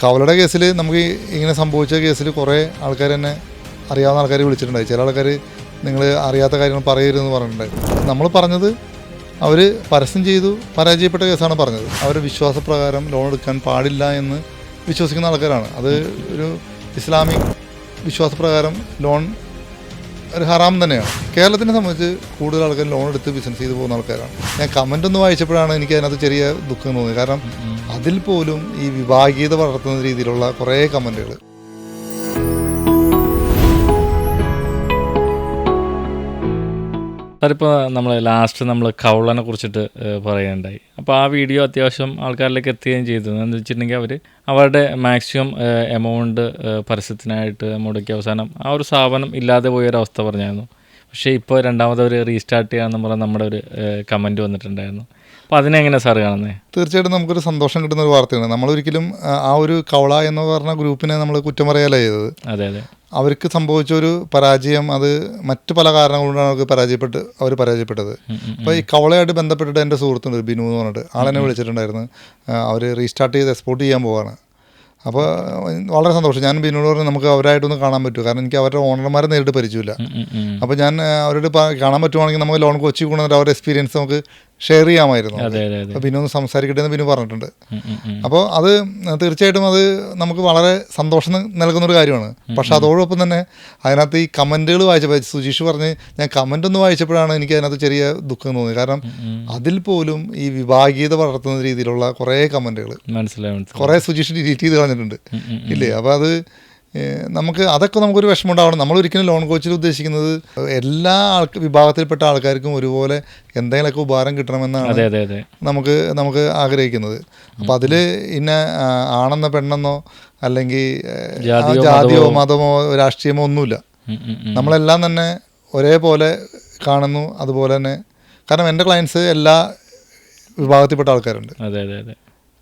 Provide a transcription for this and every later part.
കവലയുടെ കേസിൽ നമുക്ക് ഇങ്ങനെ സംഭവിച്ച കേസിൽ കുറേ ആൾക്കാർ തന്നെ അറിയാവുന്ന ആൾക്കാർ വിളിച്ചിട്ടുണ്ടായി. ചില ആൾക്കാർ നിങ്ങൾ അറിയാത്ത കാര്യങ്ങൾ പറയരുതെന്ന് പറഞ്ഞിട്ടുണ്ടായി. നമ്മൾ പറഞ്ഞത് അവർ പരസ്യം ചെയ്തു പരാജയപ്പെട്ട കേസാണ് പറഞ്ഞത്. അവർ വിശ്വാസപ്രകാരം ലോൺ എടുക്കാൻ പാടില്ല എന്ന് വിശ്വസിക്കുന്ന ആൾക്കാരാണ്. അത് ഒരു ഇസ്ലാമിക് വിശ്വാസപ്രകാരം ലോൺ ഒരു ഹറാം തന്നെയാണ്. കേരളത്തിനെ സംബന്ധിച്ച് കൂടുതൽ ആൾക്കാർ ലോൺ എടുത്ത് ബിസിനസ് ചെയ്ത് പോകുന്ന ആൾക്കാരാണ്. ഞാൻ കമന്റ് ഒന്ന് വായിച്ചപ്പോഴാണ് എനിക്ക് അതിനകത്ത് ചെറിയ ദുഃഖം തോന്നിയത്. കാരണം അതിൽ പോലും ഈ വിഭാഗീയത വളർത്തുന്ന രീതിയിലുള്ള കുറേ കമന്റുകൾ. സാറിപ്പോൾ നമ്മൾ ലാസ്റ്റ് നമ്മൾ കൗളനെ കുറിച്ചിട്ട് പറയുകയുണ്ടായി. അപ്പോൾ ആ വീഡിയോ അത്യാവശ്യം ആൾക്കാരിലേക്ക് എത്തുകയും ചെയ്തു. എന്ന് വെച്ചിട്ടുണ്ടെങ്കിൽ അവർ അവരുടെ മാക്സിമം എമൗണ്ട് പരസ്യത്തിനായിട്ട് മുടക്കി അവസാനം ആ ഒരു സ്ഥാപനം ഇല്ലാതെ പോയൊരവസ്ഥ പറഞ്ഞായിരുന്നു. പക്ഷേ ഇപ്പോൾ രണ്ടാമത് അവർ റീസ്റ്റാർട്ട് ചെയ്യാമെന്ന് പറഞ്ഞ നമ്മുടെ ഒരു കമന്റ് വന്നിട്ടുണ്ടായിരുന്നു. അപ്പോൾ അതിനെങ്ങനെ സാർ കാണുന്നത് തീർച്ചയായിട്ടും നമുക്കൊരു സന്തോഷം കിട്ടുന്ന ഒരു വാർത്തയാണ്. നമ്മളൊരിക്കലും ആ, ഒരു കവള എന്ന് പറഞ്ഞ ഗ്രൂപ്പിനെ നമ്മൾ കുറ്റം പറയല്ല ചെയ്തത്. അതെ അതെ. അവർക്ക് സംഭവിച്ച ഒരു പരാജയം അത് മറ്റു പല കാരണങ്ങൾ കൊണ്ടാണ് അവർക്ക് പരാജയപ്പെട്ട് അവർ പരാജയപ്പെട്ടത്. അപ്പോൾ ഈ കവളയായിട്ട് ബന്ധപ്പെട്ടിട്ട് എന്റെ സുഹൃത്തുണ്ട് ബിനു എന്ന് പറഞ്ഞിട്ട്. ആളെന്നെ വിളിച്ചിട്ടുണ്ടായിരുന്നു. അവർ റീസ്റ്റാർട്ട് ചെയ്ത് എക്സ്പോർട്ട് ചെയ്യാൻ പോവാണ്. അപ്പോൾ വളരെ സന്തോഷം. ഞാൻ പിന്നോട് പറഞ്ഞു നമുക്ക് അവരായിട്ടൊന്ന് കാണാൻ പറ്റുമോ കാരണം എനിക്ക് അവരുടെ ഓണർമാരെ നേരിട്ട് പരിചയമില്ല. അപ്പോൾ ഞാൻ അവരോട് കാണാൻ പറ്റുവാണെങ്കിൽ നമുക്ക് ലോൺ കൊച്ചി കൊണ്ടുവന്നിട്ട് അവരുടെ എക്സ്പീരിയൻസ് നമുക്ക് ഷെയർ ചെയ്യാമായിരുന്നു. അപ്പോൾ പിന്നെ ഒന്ന് സംസാരിക്കട്ടെ എന്ന് പിന്നെ പറഞ്ഞിട്ടുണ്ട്. അപ്പോൾ അത് തീർച്ചയായിട്ടും അത് നമുക്ക് വളരെ സന്തോഷം നൽകുന്ന ഒരു കാര്യമാണ്. പക്ഷെ അതോടൊപ്പം തന്നെ അതിനകത്ത് ഈ കമന്റുകൾ വായിച്ചപ്പോൾ സുജീഷ് പറഞ്ഞ് ഞാൻ കമന്റ് ഒന്ന് വായിച്ചപ്പോഴാണ് എനിക്ക് അതിനകത്ത് ചെറിയ ദുഃഖം തോന്നിയത്. കാരണം അതിൽ പോലും ഈ വിഭാഗീയത വളർത്തുന്ന രീതിയിലുള്ള കുറേ കമന്റുകൾ കുറേ സുജീഷ് ഡിലീറ്റ് ചെയ്ത് കളഞ്ഞിട്ടുണ്ട്. ഇല്ലേ? അപ്പോൾ അത് നമുക്ക് അതൊക്കെ നമുക്കൊരു വിഷമം ഉണ്ടാവണം നമ്മൾ ഒരിക്കലും ലോൺ കോച്ചിൽ ഉദ്ദേശിക്കുന്നത് എല്ലാ ആൾക്ക് വിഭാഗത്തിൽപ്പെട്ട ആൾക്കാർക്കും ഒരുപോലെ എന്തെങ്കിലുമൊക്കെ ഉപകാരം കിട്ടണമെന്നാണ് നമുക്ക് നമുക്ക് ആഗ്രഹിക്കുന്നത്. അപ്പം അതിൽ ഇന്ന ആണെന്നോ പെണ്ണെന്നോ അല്ലെങ്കിൽ ജാതിയോ മതമോ രാഷ്ട്രീയമോ ഒന്നുമില്ല. നമ്മളെല്ലാം തന്നെ ഒരേപോലെ കാണുന്നു അതുപോലെ തന്നെ. കാരണം എന്റെ ക്ലയൻസ് എല്ലാ വിഭാഗത്തിൽപ്പെട്ട ആൾക്കാരുണ്ട്. അതെ അതെ അതെ.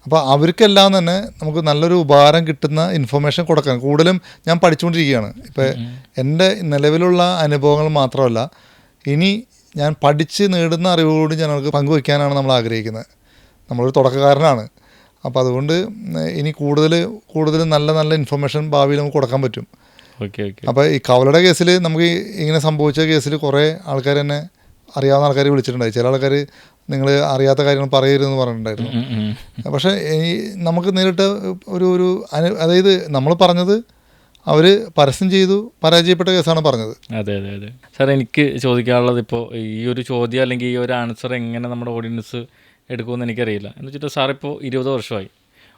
അപ്പോൾ അവർക്കെല്ലാം തന്നെ നമുക്ക് നല്ലൊരു ഉപകാരം കിട്ടുന്ന ഇൻഫർമേഷൻ കൊടുക്കാൻ. കൂടുതലും ഞാൻ പഠിച്ചുകൊണ്ടിരിക്കുകയാണ്. ഇപ്പോൾ എന്റെ നിലവിലുള്ള അനുഭവങ്ങൾ മാത്രമല്ല ഇനി ഞാൻ പഠിച്ച് നേടുന്ന അറിവുകളോട് ഞങ്ങൾക്ക് പങ്കുവയ്ക്കാനാണ് നമ്മൾ ആഗ്രഹിക്കുന്നത്. നമ്മളൊരു തുടക്കക്കാരനാണ്. അപ്പോൾ അതുകൊണ്ട് ഇനി കൂടുതൽ കൂടുതൽ നല്ല നല്ല ഇൻഫർമേഷൻ ഭാവിയിൽ നമുക്ക് കൊടുക്കാൻ പറ്റും. Okay okay. അപ്പോൾ ഈ കവലയുടെ കേസിൽ നമുക്ക് ഇങ്ങനെ സംഭവിച്ച കേസിൽ കുറേ ആൾക്കാർ തന്നെ അറിയാവുന്ന ആൾക്കാർ വിളിച്ചിട്ടുണ്ടായി. ചില ആൾക്കാർ നിങ്ങൾ അറിയാത്ത കാര്യങ്ങൾ പറയരുതെന്ന് പറഞ്ഞിട്ടുണ്ടായിരുന്നു. പക്ഷേ ഈ നമുക്ക് നേരിട്ട് ഒരു ഒരു അനു അതായത് നമ്മൾ പറഞ്ഞത് അവർ പരസ്യം ചെയ്തു പരാജയപ്പെട്ട കേസാണ് പറഞ്ഞത്. അതെ അതെ അതെ. സാർ എനിക്ക് ചോദിക്കാനുള്ളത് ഇപ്പോൾ ഈ ഒരു ചോദ്യം അല്ലെങ്കിൽ ഈ ഒരു ആൻസർ എങ്ങനെ നമ്മുടെ ഓഡിയൻസ് എടുക്കുമെന്ന് എനിക്കറിയില്ല. എന്ന് വെച്ചിട്ട് സാർ ഇപ്പോൾ ഇരുപത് വർഷമായി.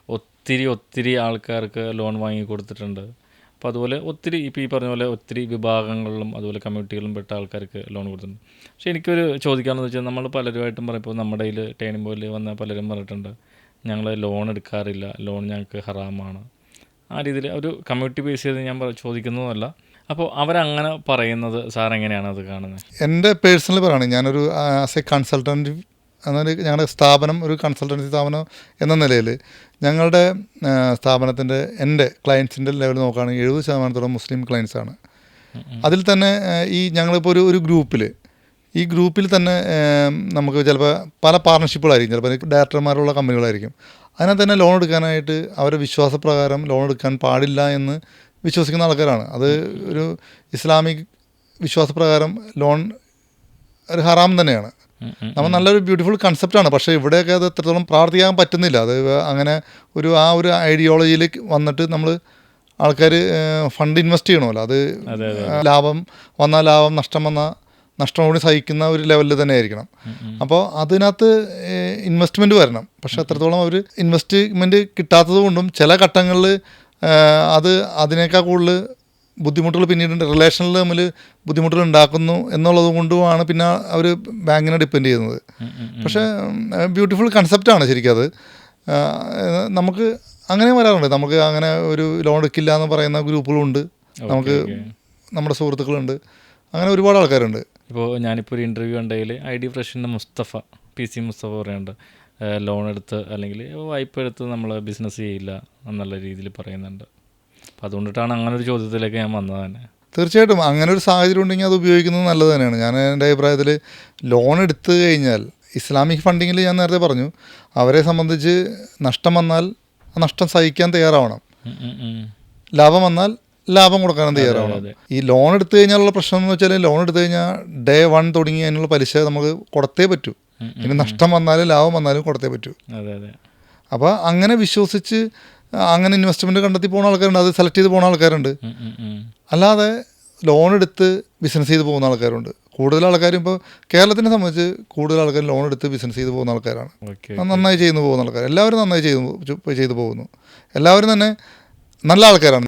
ഒത്തിരി ഒത്തിരി ആൾക്കാർക്ക് ലോൺ വാങ്ങി കൊടുത്തിട്ടുണ്ട്. അപ്പോൾ അതുപോലെ ഒത്തിരി ഇപ്പോൾ ഈ പറഞ്ഞ പോലെ ഒത്തിരി വിഭാഗങ്ങളിലും അതുപോലെ കമ്മ്യൂണിറ്റികളിലും പെട്ട ആൾക്കാർക്ക് ലോൺ കൊടുത്തിട്ടുണ്ട്. പക്ഷേ എനിക്കൊരു ചോദിക്കാമെന്ന് വെച്ചാൽ നമ്മൾ പലരുമായിട്ടും പറയുമ്പോൾ നമ്മുടെ കയ്യിൽ ടേണിംഗ് പോയിൽ വന്ന പലരും പറഞ്ഞിട്ടുണ്ട് ഞങ്ങൾ ലോൺ എടുക്കാറില്ല ലോൺ ഞങ്ങൾക്ക് ഹറാമാണ്. ആ രീതിയിൽ ഒരു കമ്മ്യൂണിറ്റി ബേസ് ചെയ്ത് ഞാൻ ചോദിക്കുന്നതല്ല. അപ്പോൾ അവരങ്ങനെ പറയുന്നത് സാർ എങ്ങനെയാണ് അത് കാണുന്നത്? എന്റെ പേഴ്സണൽ പറയുകയാണ് ഞാനൊരു ആസ് എ കൺസൾട്ടന്റ് എന്നൊരു ഞങ്ങളുടെ സ്ഥാപനം ഒരു കൺസൾട്ടൻസി സ്ഥാപനം എന്ന നിലയിൽ ഞങ്ങളുടെ സ്ഥാപനത്തിന്റെ എന്റെ ക്ലയൻസിന്റെ ലെവൽ നോക്കുകയാണെങ്കിൽ എഴുപത് ശതമാനത്തോളം മുസ്ലിം ക്ലയൻസാണ് അതിൽ തന്നെ ഈ ഞങ്ങളിപ്പോൾ ഒരു ഒരു ഗ്രൂപ്പിൽ ഈ ഗ്രൂപ്പിൽ തന്നെ നമുക്ക് ചിലപ്പോൾ പല പാർട്ണർഷിപ്പുകളായിരിക്കും ചിലപ്പോൾ ഡയറക്ടർമാരുള്ള കമ്പനികളായിരിക്കും അതിനകത്ത് തന്നെ ലോൺ എടുക്കാനായിട്ട് അവരുടെ വിശ്വാസപ്രകാരം ലോൺ എടുക്കാൻ പാടില്ല എന്ന് വിശ്വസിക്കുന്ന ആൾക്കാരാണ്. അത് ഒരു ഇസ്ലാമിക് വിശ്വാസപ്രകാരം ലോൺ ഒരു ഹറാം തന്നെയാണ്. നമ്മൾ നല്ലൊരു ബ്യൂട്ടിഫുൾ കൺസെപ്റ്റാണ് പക്ഷേ ഇവിടെയൊക്കെ അത് എത്രത്തോളം പ്രാർത്ഥിക്കാൻ പറ്റുന്നില്ല. അത് അങ്ങനെ ഒരു ആ ഒരു ഐഡിയോളജിയിലേക്ക് വന്നിട്ട് നമ്മൾ ആൾക്കാർ ഫണ്ട് ഇൻവെസ്റ്റ് ചെയ്യണമല്ലോ. അത് ലാഭം വന്നാൽ ലാഭം നഷ്ടം വന്നാൽ നഷ്ടം കൂടി സഹിക്കുന്ന ഒരു ലെവലിൽ തന്നെ ആയിരിക്കണം അപ്പോൾ അതിനകത്ത് ഇൻവെസ്റ്റ്മെന്റ് വരണം. പക്ഷേ അത്രത്തോളം അവർ ഇൻവെസ്റ്റ്മെന്റ് കിട്ടാത്തത് കൊണ്ടും ചില ഘട്ടങ്ങളിൽ അത് അതിനേക്കാൾ കൂടുതൽ ബുദ്ധിമുട്ടുകൾ പിന്നീട് റിലേഷനിൽ തമ്മിൽ ബുദ്ധിമുട്ടുകൾ ഉണ്ടാക്കുന്നു എന്നുള്ളത് കൊണ്ടുമാണ് പിന്നെ അവർ ബാങ്കിനെ ഡിപ്പെൻഡ് ചെയ്യുന്നത്. പക്ഷേ ബ്യൂട്ടിഫുൾ കൺസെപ്റ്റാണ് ശരിക്കും അത്. നമുക്ക് അങ്ങനെ വരാറുണ്ട്. നമുക്ക് അങ്ങനെ ഒരു ലോൺ എടുക്കില്ല എന്ന് പറയുന്ന ഗ്രൂപ്പുകളുണ്ട്. നമുക്ക്. നമ്മുടെ സുഹൃത്തുക്കളുണ്ട്. അങ്ങനെ ഒരുപാട് ആൾക്കാരുണ്ട്. ഇപ്പോൾ ഞാനിപ്പോൾ ഒരു ഇന്റർവ്യൂ ഉണ്ടെങ്കിൽ ഐ ഡി ഫ്രഷിന്റെ മുസ്തഫ പി സി മുസ്തഫ പറയുന്നുണ്ട്. ലോൺ എടുത്ത് അല്ലെങ്കിൽ വായ്പ എടുത്ത് നമ്മൾ ബിസിനസ് ചെയ്യില്ല എന്നുള്ള രീതിയിൽ പറയുന്നുണ്ട്. അപ്പോൾ അതുകൊണ്ടിട്ടാണ് അങ്ങനെ ഒരു ചോദ്യത്തിലേക്ക് ഞാൻ വന്നത് തന്നെ. തീർച്ചയായിട്ടും അങ്ങനെ ഒരു സാഹചര്യം ഉണ്ടെങ്കിൽ അത് ഉപയോഗിക്കുന്നത് നല്ലത് തന്നെയാണ്. ഞാൻ എന്റെ അഭിപ്രായത്തിൽ ലോൺ എടുത്തു കഴിഞ്ഞാൽ ഇസ്ലാമിക് ഫണ്ടിങ്ങിൽ ഞാൻ നേരത്തെ പറഞ്ഞു അവരെ സംബന്ധിച്ച് നഷ്ടം വന്നാൽ ആ നഷ്ടം സഹിക്കാൻ തയ്യാറാവണം. ലാഭം വന്നാൽ ലാഭം കൊടുക്കാനും തയ്യാറാവണം. ഈ ലോൺ എടുത്തു കഴിഞ്ഞാലുള്ള പ്രശ്നം എന്ന് വെച്ചാൽ ലോൺ എടുത്തു കഴിഞ്ഞാൽ ഡേ വൺ തുടങ്ങി അതിനുള്ള പലിശ നമുക്ക് കൊടുത്തേ പറ്റൂ. പിന്നെ ഇനി നഷ്ടം വന്നാലും ലാഭം വന്നാലും കൊടുത്തേ പറ്റൂ. അപ്പോൾ അങ്ങനെ വിശ്വസിച്ച് അങ്ങനെ ഇൻവെസ്റ്റ്മെന്റ് കണ്ടെത്തി പോകുന്ന ആൾക്കാരുണ്ട്. അത് സെലക്ട് ചെയ്ത് പോകുന്ന ആൾക്കാരുണ്ട്. അല്ലാതെ ലോൺ എടുത്ത് ബിസിനസ് ചെയ്ത് പോകുന്ന ആൾക്കാരുണ്ട്. കൂടുതൽ ആൾക്കാരും ഇപ്പോൾ കേരളത്തിനെ സംബന്ധിച്ച് കൂടുതൽ ആൾക്കാർ ലോൺ എടുത്ത് ബിസിനസ് ചെയ്ത് പോകുന്ന ആൾക്കാരാണ്. നന്നായി ചെയ്യുന്നു പോകുന്ന ആൾക്കാർ. എല്ലാവരും നന്നായി ചെയ്തു ചെയ്തു പോകുന്നു. എല്ലാവരും തന്നെ നല്ല ആൾക്കാരാണ്.